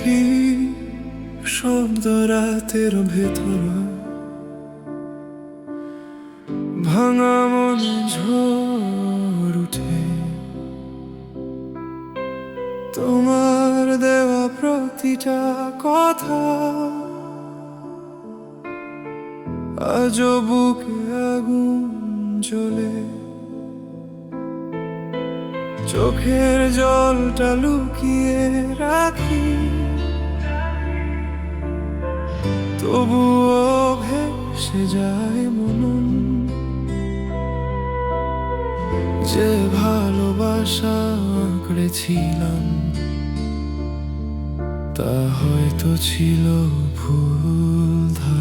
শুনেছি শব্দ রাতের ভেতর। ভাঙা মনে ঝড় উঠে। তোমার দেওয়া প্রতিটা কথা আজ বুকে আগুন জ্বলে। চোখের জলটা লুকিয়ে রাখি। তবুও ভেসে যায় মন যে ভালোবাসা আঁকড়েছিলাম তা হয়তো ছিল ভুল ধারণ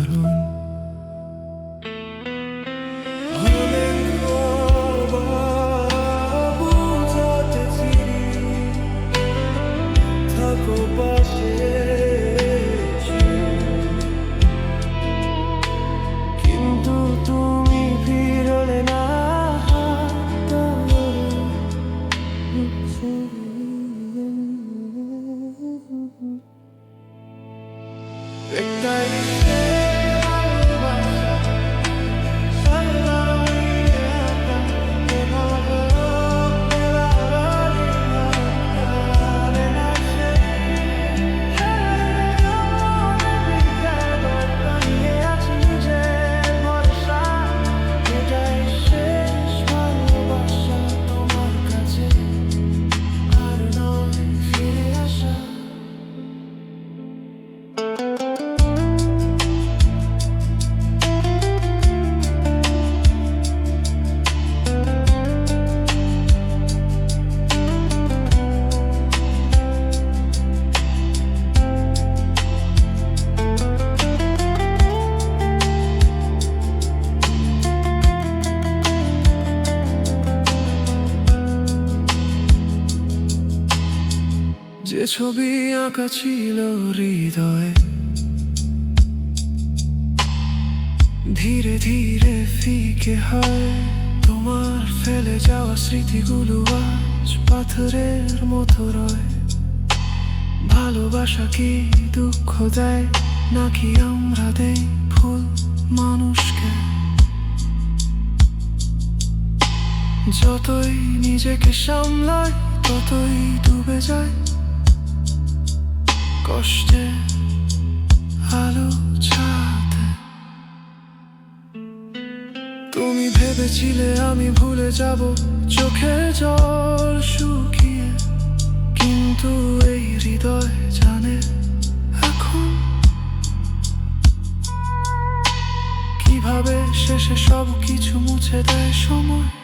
যে ছবি আঁকা ছিল হৃদয়ে, ধীরে ধীরে ফিকে হয়। তোমার ফেলে যাওয়া স্মৃতিগুলো আজ পাথরের মতো রয়। ভালোবাসা কি দুঃখ দেয়? নাকি আমরা দেই ভুল মানুষকে? যতই নিজেকে সামলায় ততই ডুবে যায় কষ্টে আলো তুমি ভেবেছিলে আমি ভুলে যাব, চোখে জল শুকিয়ে। কিন্তু এই হৃদয় জানে এখন কীভাবে শেষে সব কিছু মুছে দেয় সময়।